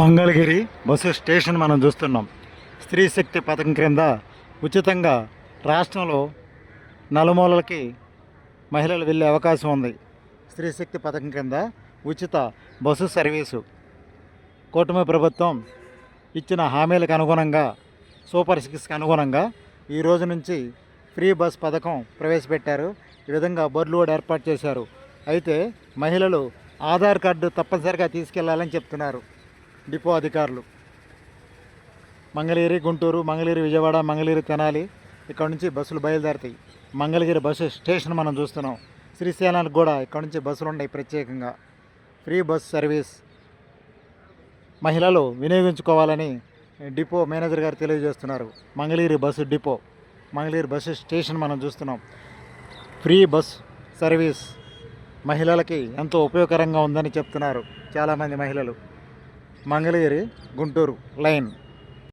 Mangalagiri bus station మనం చూస్తున్నాం. స్త్రీ శక్తి పథకం క్రింద ఉచితంగా రాష్ట్రంలో నలుమూలలకి మహిళలు వెళ్ళే అవకాశం ఉంది. స్త్రీ శక్తి పథకం క్రింద ఉచిత బస్సు సర్వీసు. కూటమి ప్రభుత్వం ఇచ్చిన హామీలకు అనుగుణంగా సూపర్ సిక్స్కి అనుగుణంగా ఈ రోజు నుంచి ఫ్రీ బస్ పథకం ప్రవేశపెట్టారు. ఈ విధంగా బర్లు కూడా ఏర్పాటు చేశారు. అయితే మహిళలు ఆధార్ కార్డు తప్పనిసరిగా తీసుకెళ్ళాలని చెప్తున్నారు. డిపో అధికారులు. మంగళగిరి గుంటూరు మంగళగిరి విజయవాడ మంగళగిరి తెనాలి ఇక్కడ నుంచి బస్సులు బయలుదేరుతాయి. మంగళగిరి బస్సు స్టేషన్ మనం చూస్తున్నాం. శ్రీశైలానికి కూడా ఇక్కడ నుంచి బస్సులు ఉన్నాయి ప్రత్యేకంగా. ఫ్రీ బస్ సర్వీస్ మహిళలు వినియోగించుకోవాలని డిపో మేనేజర్ గారు తెలియజేస్తున్నారు. Mangalagiri bus depot Mangalagiri bus station మనం చూస్తున్నాం. ఫ్రీ బస్ సర్వీస్ మహిళలకి ఎంతో ఉపయోగకరంగా ఉందని చెప్తున్నారు చాలామంది మహిళలు. మంగళగిరి గుంటూరు లైన్